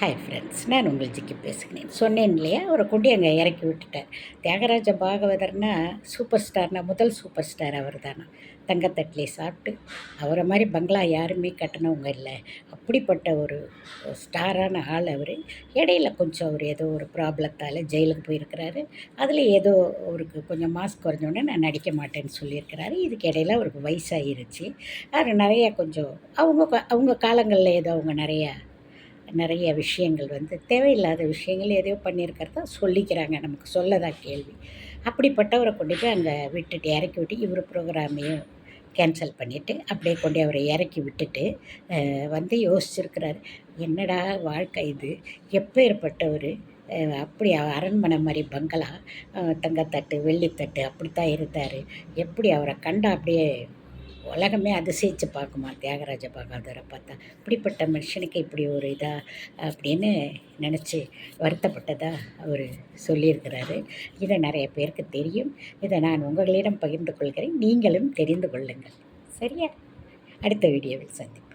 Hi friends நான் உங்கள் ஜிக்கி பேசுகிறேன். சொன்னேன் இல்லையா? அவரை கொண்டு அங்கே இறக்கி விட்டுட்டார். தியாகராஜ பாகவதர்னா சூப்பர் ஸ்டார்னா முதல் சூப்பர் ஸ்டார் அவர் தானா தங்கத்தட்டிலே சாப்பிட்டு அவரை மாதிரி பங்களா யாருமே கட்டினவங்க இல்லை. அப்படிப்பட்ட ஒரு ஸ்டாரான ஆள் அவர். இடையில கொஞ்சம் அவர் ஏதோ ஒரு ப்ராப்ளத்தால் ஜெயிலுக்கு போயிருக்கிறாரு. அதில் ஏதோ அவருக்கு கொஞ்சம் மாஸ்க் குறைஞ்சோடனே நான் நடிக்க மாட்டேன்னு சொல்லியிருக்கிறாரு. இதுக்கு இடையில அவருக்கு வயசாகிருச்சு அவர் நிறைய கொஞ்சம் அவங்க அவங்க காலங்களில் ஏதோ அவங்க நிறையா நிறைய விஷயங்கள் வந்து தேவையில்லாத விஷயங்கள் எதையோ பண்ணியிருக்கிறதா சொல்லிக்கிறாங்க நமக்கு சொல்லதான் கேள்வி. அப்படிப்பட்டவரை கொண்டு போய் அங்கே விட்டுட்டு இறக்கி விட்டு இவர் ப்ரோக்ராமையும் கேன்சல் பண்ணிவிட்டு அப்படியே கொண்டு அவரை இறக்கி விட்டுட்டு வந்து யோசிச்சிருக்கிறாரு. என்னடா வாழ்க்கை இது? எப்பேற்பட்டவர்? அப்படி அரண்மனை மாதிரி பங்களா தங்கத்தட்டு வெள்ளித்தட்டு அப்படித்தான் இருந்தார். எப்படி அவரை கண்டா அப்படியே உலகமே அதிசயித்து பார்க்குமா? தியாகராஜ பகாதரை பார்த்தா. இப்படிப்பட்ட மனுஷனுக்கு இப்படி ஒரு இதாக அப்படின்னு நினச்சி வருத்தப்பட்டதாக அவர் சொல்லியிருக்கிறாரு. இதை நிறைய பேருக்கு தெரியும். இதை நான் உங்களிடம் பகிர்ந்து கொள்கிறேன். நீங்களும் தெரிந்து கொள்ளுங்கள். சரியா? அடுத்த வீடியோவில் சந்திப்போம்.